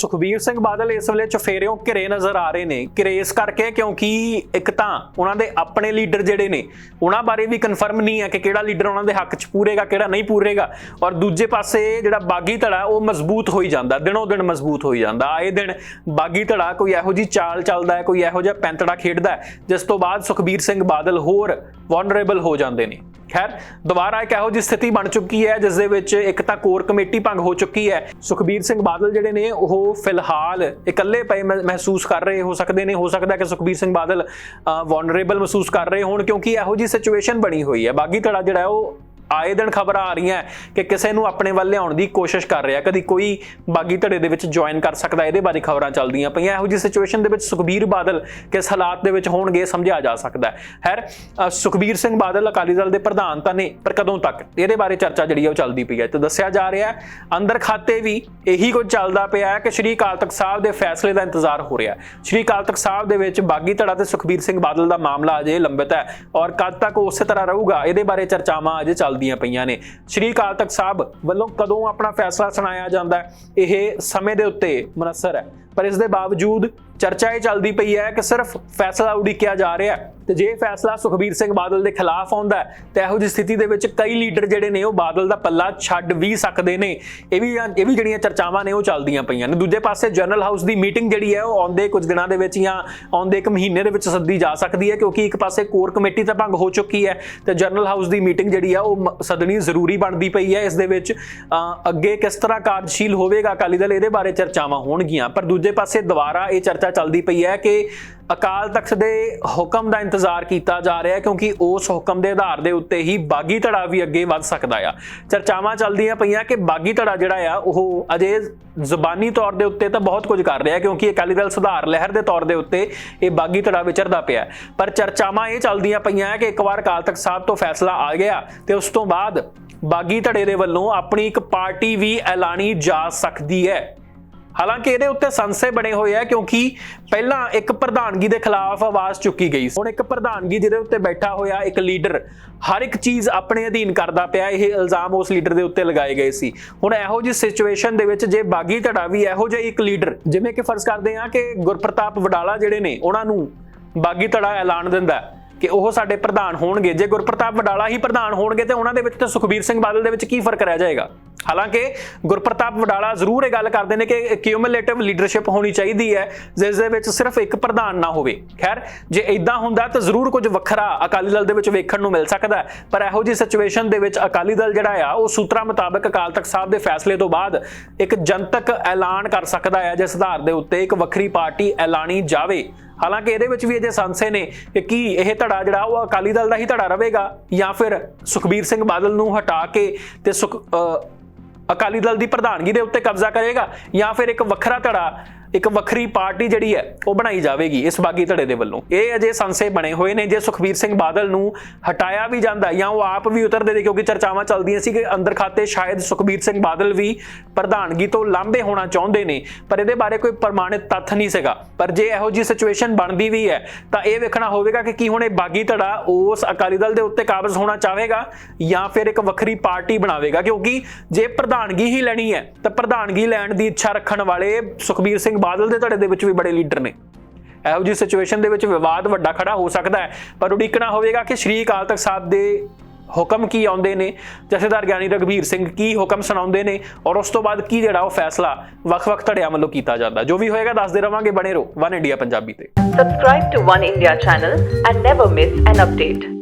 ਸੁਖਬੀਰ ਸਿੰਘ ਬਾਦਲ ਇਸ ਵੇਲੇ ਚਫੇਰਿਓਂ ਘਿਰੇ ਨਜ਼ਰ ਆ ਰਹੇ ਨੇ। ਘਿਰੇ ਇਸ ਕਰਕੇ ਕਿਉਂਕਿ ਇੱਕ ਤਾਂ ਉਹਨਾਂ ਦੇ ਆਪਣੇ ਲੀਡਰ ਜਿਹੜੇ ਨੇ, ਉਹਨਾਂ ਬਾਰੇ ਵੀ ਕਨਫਰਮ ਨਹੀਂ ਹੈ ਕਿ ਕਿਹੜਾ ਲੀਡਰ ਉਹਨਾਂ ਦੇ ਹੱਕ 'ਚ ਪੂਰੇਗਾ, ਕਿਹੜਾ ਨਹੀਂ ਪੂਰੇਗਾ। ਔਰ ਦੂਜੇ ਪਾਸੇ ਜਿਹੜਾ ਬਾਗੀ ਧੜਾ ਉਹ ਮਜ਼ਬੂਤ ਹੋਈ ਜਾਂਦਾ ਦਿਨੋਂ ਦਿਨ ਮਜ਼ਬੂਤ ਹੋਈ ਜਾਂਦਾ। ਆਏ ਦਿਨ ਬਾਗੀ ਧੜਾ ਕੋਈ ਇਹੋ ਜੀ ਚਾਲ ਚੱਲਦਾ ਹੈ, ਕੋਈ ਇਹੋ ਜਿਹਾ ਪੈਂਤੜਾ ਖੇਡਦਾ ਜਿਸ ਤੋਂ ਬਾਅਦ ਸੁਖਬੀਰ ਸਿੰਘ ਬਾਦਲ ਹੋਰ ਵਨਰੇਬਲ ਹੋ ਜਾਂਦੇ ਨੇ। ਖੈਰ, ਦੁਬਾਰਾ ਇੱਕ ਇਹੋ ਜਿਹੀ ਸਥਿਤੀ ਬਣ ਚੁੱਕੀ ਹੈ, ਜਿਸ ਦੇ ਵਿੱਚ ਇੱਕ ਤਾਂ ਕੋਰ ਕਮੇਟੀ ਭੰਗ ਹੋ ਚੁੱਕੀ ਹੈ। ਸੁਖਬੀਰ ਸਿੰਘ ਬਾਦਲ ਜਿਹੜੇ ਨੇ, ਉਹ ਫਿਲਹਾਲ ਇਕੱਲੇ ਪਏ ਮਹਿ- ਮਹਿਸੂਸ ਕਰ ਰਹੇ, ਹੋ ਸਕਦੇ ਨੇ, ਹੋ ਸਕਦਾ ਕਿ ਸੁਖਬੀਰ ਸਿੰਘ ਬਾਦਲ ਵਨਰੇਬਲ ਮਹਿਸੂਸ ਕਰ ਰਹੇ ਹੋਣ, ਕਿਉਂਕਿ ਇਹੋ ਜਿਹੀ ਸਿਚੁਏਸ਼ਨ ਬਣੀ ਹੋਈ ਹੈ। ਬਾਗੀ ਧੜਾ ਜਿਹੜਾ ਉਹ ਆਏ ਦਿਨ ਖਬਰਾਂ ਆ ਰਹੀਆਂ ਕਿ ਕਿਸੇ ਨੂੰ ਆਪਣੇ ਵੱਲ ਲਿਆਉਣ ਦੀ ਕੋਸ਼ਿਸ਼ ਕਰ ਰਿਹਾ ਕਦੀ ਕੋਈ ਬਾਗੀ ਧੜੇ ਦੇ ਵਿੱਚ ਜੁਆਇਨ ਕਰ ਸਕਦਾ, ਇਹਦੇ ਬਾਰੇ ਖਬਰਾਂ ਚੱਲਦੀਆਂ ਪਈਆਂ। ਇਹੋ ਜਿਹੀ ਸਿਚੁਏਸ਼ਨ ਦੇ ਵਿੱਚ ਸੁਖਬੀਰ ਬਾਦਲ ਕਿਸ ਹਾਲਾਤ ਦੇ ਵਿੱਚ ਹੋਣਗੇ ਸਮਝਿਆ ਜਾ ਸਕਦਾ ਹੈ। ਖੈਰ ਸੁਖਬੀਰ ਸਿੰਘ ਬਾਦਲ ਅਕਾਲੀ ਦਲ ਦੇ ਪ੍ਰਧਾਨ ਤਾਂ ਨੇ, ਪਰ ਕਦੋਂ ਤੱਕ? ਇਹਦੇ ਬਾਰੇ ਚਰਚਾ ਜਿਹੜੀ ਹੈ ਉਹ ਚੱਲਦੀ ਪਈ ਹੈ ਤੇ ਦੱਸਿਆ ਜਾ ਰਿਹਾ ਹੈ, ਅੰਦਰ ਖਾਤੇ ਵੀ ਇਹੀ ਕੁਝ ਚੱਲਦਾ ਪਿਆ ਹੈ ਕਿ ਸ਼੍ਰੀ ਅਕਾਲ ਤਖਤ ਸਾਹਿਬ ਦੇ ਫੈਸਲੇ ਦਾ ਇੰਤਜ਼ਾਰ ਹੋ ਰਿਹਾ ਹੈ। ਸ਼੍ਰੀ ਅਕਾਲ ਤਖਤ ਸਾਹਿਬ ਦੇ ਵਿੱਚ ਬਾਗੀ ਧੜਾ ਤੇ ਸੁਖਬੀਰ ਸਿੰਘ ਬਾਦਲ ਦਾ ਮਾਮਲਾ ਅਜੇ ਲੰਬਿਤ ਹੈ ਔਰ ਕਦ ਤੱਕ ਉਸੇ ਤਰ੍ਹਾਂ ਰਹੂਗਾ, ਇਹਦੇ ਬਾਰੇ ਚਰਚਾਵਾਂ ਅਜੇ ਚੱਲਦੀਆਂ ਪਈਆਂ ਨੇ। ਸ਼੍ਰੀ ਅਕਾਲ ਤਖਤ ਸਾਹਿਬ ਵੱਲੋਂ ਕਦੋਂ ਆਪਣਾ ਫੈਸਲਾ ਸੁਣਾਇਆ ਜਾਂਦਾ ਹੈ? ਇਹ ਸਮੇਂ ਦੇ ਉੱਤੇ ਮਨਸਰ ਹੈ। ਪਰ ਇਸ ਦੇ ਬਾਵਜੂਦ ਚਰਚਾ ਇਹ ਚੱਲਦੀ ਪਈ ਹੈ ਕਿ ਸਿਰਫ ਫੈਸਲਾ ਉਡੀਕਿਆ ਜਾ ਰਿਹਾ ਹੈ। ਤੇ ਜੇ ਫੈਸਲਾ ਸੁਖਬੀਰ ਸਿੰਘ ਬਾਦਲ ਦੇ ਖਿਲਾਫ ਆਉਂਦਾ ਹੈ, ਤੇ ਇਹੋ ਜਿਹੀ ਸਥਿਤੀ ਦੇ ਵਿੱਚ ਕਈ ਲੀਡਰ ਜਿਹੜੇ ਨੇ ਉਹ ਬਾਦਲ ਦਾ ਪੱਲਾ ਛੱਡ ਵੀ ਸਕਦੇ ਨੇ। ਇਹ ਵੀ ਇਹ ਵੀ ਜਿਹੜੀਆਂ ਚਰਚਾਵਾਂ ਨੇ ਉਹ ਚੱਲਦੀਆਂ ਪਈਆਂ ਨੇ। ਦੂਜੇ ਪਾਸੇ ਜਨਰਲ ਹਾਊਸ ਦੀ ਮੀਟਿੰਗ ਜਿਹੜੀ ਹੈ, ਉਹ ਆਉਂਦੇ ਕੁਝ ਦਿਨਾਂ ਦੇ ਵਿੱਚ ਜਾਂ ਆਉਂਦੇ ਇੱਕ ਮਹੀਨੇ ਦੇ ਵਿੱਚ ਸੱਦੀ ਜਾ ਸਕਦੀ ਹੈ, ਕਿਉਂਕਿ ਇੱਕ ਪਾਸੇ ਕੋਰ ਕਮੇਟੀ ਤਾਂ ਭੰਗ ਹੋ ਚੁੱਕੀ ਹੈ, ਤੇ ਜਨਰਲ ਹਾਊਸ ਦੀ ਮੀਟਿੰਗ ਜਿਹੜੀ ਆ, ਉਹ ਮ- ਸੱਦਣੀ ਜ਼ਰੂਰੀ ਬਣਦੀ ਪਈ ਹੈ। ਇਸ ਦੇ ਵਿੱਚ ਅੱਗੇ ਕਿਸ ਤਰ੍ਹਾਂ ਕਾਰਜਸ਼ੀਲ ਹੋਵੇਗਾ ਅਕਾਲੀ ਦਲ, ਇਹਦੇ ਬਾਰੇ ਚਰਚਾਵਾਂ ਹੋਣਗੀਆਂ। ਪਰ ਦੂਜੇ ਪਾਸੇ ਦੁਬਾਰਾ ਇਹ ਚਰਚਾ ਚੱਲਦੀ ਪਈ ਹੈ ਕਿ ਅਕਾਲ ਤਖਤ ਦੇ ਹੁਕਮ ਦਾ ਇੰਤਜ਼ਾਰ ਕੀਤਾ ਜਾ ਰਿਹਾ ਹੈ ਕਿਉਂਕਿ ਉਸ ਹੁਕਮ ਦੇ ਆਧਾਰ ਦੇ ਉੱਤੇ ਹੀ ਬਾਗੀ ਧੜਾ ਵੀ ਅੱਗੇ ਵੱਧ ਸਕਦਾ ਆ। ਚਰਚਾਵਾਂ ਚੱਲਦੀਆਂ ਪਈਆਂ ਕਿ ਬਾਗੀ ਧੜਾ ਜਿਹੜਾ ਆ, ਉਹ ਅਜੇ ਜ਼ੁਬਾਨੀ ਤੌਰ ਦੇ ਉੱਤੇ ਤਾਂ ਬਹੁਤ ਕੁਝ ਕਰ ਰਿਹਾ ਕਿਉਂਕਿ ਅਕਾਲੀ ਦਲ ਸੁਧਾਰ ਲਹਿਰ ਦੇ ਤੌਰ ਦੇ ਉੱਤੇ ਇਹ ਬਾਗੀ ਧੜਾ ਵਿਚਰਦਾ ਪਿਆ ਪਰ ਚਰਚਾਵਾਂ ਇਹ ਚੱਲਦੀਆਂ ਪਈਆਂ ਕਿ ਇੱਕ ਵਾਰ ਅਕਾਲ ਤਖਤ ਸਾਹਿਬ ਤੋਂ ਫੈਸਲਾ ਆ ਗਿਆ ਤੇ ਉਸ ਤੋਂ ਬਾਅਦ ਬਾਗੀ ਧੜੇ ਦੇ ਵੱਲੋਂ ਆਪਣੀ ਇੱਕ ਪਾਰਟੀ ਵੀ ਐਲਾਨੀ ਜਾ ਸਕਦੀ ਹੈ। ਹਾਲਾਂਕਿ ਇਹਦੇ ਉੱਤੇ ਸੰਸੇ ਬਣੇ ਹੋਏ ਆ ਕਿਉਂਕਿ ਪਹਿਲਾਂ ਇੱਕ ਪ੍ਰਧਾਨਗੀ ਦੇ ਖਿਲਾਫ ਆਵਾਜ਼ ਚੁੱਕੀ ਗਈ ਹੁਣ ਇੱਕ ਪ੍ਰਧਾਨਗੀ ਜਿਹਦੇ ਉੱਤੇ ਬੈਠਾ ਹੋਇਆ ਇੱਕ ਲੀਡਰ ਹਰ ਇੱਕ ਚੀਜ਼ ਆਪਣੇ ਅਧੀਨ ਕਰਦਾ ਪਿਆ, ਇਹ ਇਲਜ਼ਾਮ ਉਸ ਲੀਡਰ ਦੇ ਉੱਤੇ ਲਗਾਏ ਗਏ ਸੀ। ਹੁਣ ਇਹੋ ਜਿਹੀ ਸਿਚੁਏਸ਼ਨ ਦੇ ਵਿੱਚ ਜੇ ਬਾਗੀ ਧੜਾ ਵੀ ਇਹੋ ਜਿਹਾ ਇੱਕ ਲੀਡਰ, ਜਿਵੇਂ ਕਿ ਫਰਜ਼ ਕਰਦੇ ਆ ਕਿ ਗੁਰਪ੍ਰਤਾਪ ਵਡਾਲਾ ਜਿਹੜੇ ਨੇ, ਉਹਨਾਂ ਨੂੰ ਬਾਗੀ ਧੜਾ ਐਲਾਨ ਦਿੰਦਾ ਕਿ ਉਹ ਸਾਡੇ ਪ੍ਰਧਾਨ ਹੋਣਗੇ। ਜੇ ਗੁਰਪ੍ਰਤਾਪ ਵਡਾਲਾ ਹੀ ਪ੍ਰਧਾਨ ਹੋਣਗੇ ਤੇ ਉਹਨਾਂ ਦੇ ਵਿੱਚ ਤੇ ਸੁਖਬੀਰ ਸਿੰਘ ਬਾਦਲ ਦੇ ਵਿੱਚ ਕੀ ਫ਼ਰਕ ਰਹਿ ਜਾਏਗਾ? ਹਾਲਾਂਕਿ ਗੁਰਪ੍ਰਤਾਪ ਵਡਾਲਾ ਜ਼ਰੂਰ ਇਹ ਗੱਲ ਕਰਦੇ ਨੇ ਕਿ ਕਿਊਮੂਲੇਟਿਵ ਲੀਡਰਸ਼ਿਪ ਹੋਣੀ ਚਾਹੀਦੀ ਹੈ ਜਿਸ ਦੇ ਵਿੱਚ ਸਿਰਫ ਇੱਕ ਪ੍ਰਧਾਨ ਨਾ ਹੋਵੇ। ਖੈਰ ਜੇ ਇਦਾਂ ਹੁੰਦਾ ਤਾਂ ਜ਼ਰੂਰ ਕੁਝ ਵੱਖਰਾ ਅਕਾਲੀ ਦਲ ਦੇ ਵਿੱਚ ਵੇਖਣ ਨੂੰ ਮਿਲ ਸਕਦਾ ਪਰ ਇਹੋ ਜਿਹੀ ਸਿਚੁਏਸ਼ਨ ਦੇ ਵਿੱਚ ਅਕਾਲੀ ਦਲ ਜਿਹੜਾ ਆ ਉਹ ਸੂਤਰਾਂ ਮੁਤਾਬਕ ਅਕਾਲ ਤਖਤ ਸਾਹਿਬ ਦੇ ਫੈਸਲੇ ਤੋਂ ਬਾਅਦ ਇੱਕ ਜਨਤਕ ਐਲਾਨ ਕਰ ਸਕਦਾ ਹੈ ਜਿਸ ਆਧਾਰ ਦੇ ਉੱਤੇ ਇੱਕ ਵੱਖਰੀ ਪਾਰਟੀ ਐਲਾਨੀ ਜਾਵੇ। ਹਾਲਾਂਕਿ ਇਹਦੇ ਵਿੱਚ ਵੀ ਅਜੇ ਸੰਸੇ ਨੇ ਕਿ ਕੀ ਇਹ ਧੜਾ ਜਿਹੜਾ ਉਹ ਅਕਾਲੀ ਦਲ ਦਾ ਹੀ ਧੜਾ ਰਹੇਗਾ ਜਾਂ ਫਿਰ ਸੁਖਬੀਰ ਸਿੰਘ ਬਾਦਲ ਨੂੰ ਹਟਾ ਕੇ ਤੇ ਸੁਖ ਅ, ਅਕਾਲੀ ਦਲ ਦੀ ਪ੍ਰਧਾਨਗੀ ਦੇ ਉੱਤੇ ਕਬਜ਼ਾ ਕਰੇਗਾ ਜਾਂ ਫਿਰ ਇੱਕ ਵੱਖਰਾ ਧੜਾ ਇੱਕ ਵੱਖਰੀ ਪਾਰਟੀ ਜਿਹੜੀ ਹੈ, ਉਹ ਬਣਾਈ ਜਾਵੇਗੀ ਇਸ ਬਾਗੀ ਧੜੇ ਦੇ ਵੱਲੋਂ। ਇਹ ਅਜੇ ਸੰਸੇ ਬਣੇ ਹੋਏ ਨੇ, ਜੇ ਸੁਖਬੀਰ ਸਿੰਘ ਬਾਦਲ ਨੂੰ ਹਟਾਇਆ ਵੀ ਜਾਂਦਾ ਜਾਂ ਉਹ ਆਪ ਵੀ ਉਤਰਦੇ ਨੇ, ਕਿਉਂਕਿ ਚਰਚਾਵਾਂ ਚੱਲਦੀਆਂ ਸੀ ਕਿ ਅੰਦਰ ਖਾਤੇ ਸ਼ਾਇਦ ਸੁਖਬੀਰ ਸਿੰਘ ਬਾਦਲ ਵੀ ਪ੍ਰਧਾਨਗੀ ਤੋਂ ਲਾਂਭੇ ਹੋਣਾ ਚਾਹੁੰਦੇ ਨੇ। ਪਰ ਇਹਦੇ ਬਾਰੇ ਕੋਈ ਪ੍ਰਮਾਣਿਤ ਤੱਥ ਨਹੀਂ ਸੀਗਾ। ਪਰ ਜੇ ਇਹੋ ਜੀ ਸਿਚੁਏਸ਼ਨ ਬਣਦੀ ਵੀ ਹੈ, ਤਾਂ ਇਹ ਵੇਖਣਾ ਹੋਵੇਗਾ ਕਿ ਕੀ ਹੁਣ ਇਹ ਬਾਗੀ ਧੜਾ ਉਸ ਅਕਾਲੀ ਦਲ ਦੇ ਉੱਤੇ ਕਾਬਜ਼ ਹੋਣਾ ਚਾਹੇਗਾ ਜਾਂ ਫਿਰ ਇੱਕ ਵੱਖਰੀ ਪਾਰਟੀ ਬਣਾਵੇਗਾ। ਕਿਉਂਕਿ ਜੇ ਪ੍ਰਧਾਨਗੀ ਹੀ ਲੈਣੀ ਹੈ, ਤਾਂ ਪ੍ਰਧਾਨਗੀ ਲੈਣ ਦੀ ਇੱਛਾ ਰੱਖਣ ਵਾਲੇ ਸੁਖਬੀਰ ਸਿੰਘ ਬਾਦਲ ਦੇ ਧੜੇ ਦੇ ਵਿੱਚ ਵੀ ਬੜੇ ਲੀਡਰ ਨੇ। ਇਹੋ ਜੀ ਸਿਚੁਏਸ਼ਨ ਦੇ ਵਿੱਚ ਵਿਵਾਦ ਵੱਡਾ ਖੜਾ ਹੋ ਸਕਦਾ ਹੈ, ਪਰ ਉਡੀਕਣਾ ਹੋਵੇਗਾ ਕਿ ਸ਼੍ਰੀ ਅਕਾਲ ਤਖਤ ਸਾਹਿਬ ਦੇ ਹੁਕਮ ਕੀ ਆਉਂਦੇ ਨੇ, ਜਥੇਦਾਰ ਗਿਆਨੀ ਰਗਵੀਰ ਸਿੰਘ ਕੀ ਹੁਕਮ ਸੁਣਾਉਂਦੇ ਨੇ ਔਰ ਉਸ ਤੋਂ ਬਾਅਦ ਕੀ ਜਿਹੜਾ ਉਹ ਫੈਸਲਾ ਵੱਖ-ਵੱਖ ਧੜਿਆਂ ਵੱਲੋਂ ਕੀਤਾ ਜਾਂਦਾ। ਜੋ ਵੀ ਹੋਏਗਾ, ਦੱਸਦੇ ਰਵਾਂਗੇ, ਬਣੇ ਰਹੋ। ਵਨ ਇੰਡੀਆ ਪੰਜਾਬੀ ਤੇ। Subscribe to One India channel and never miss an update.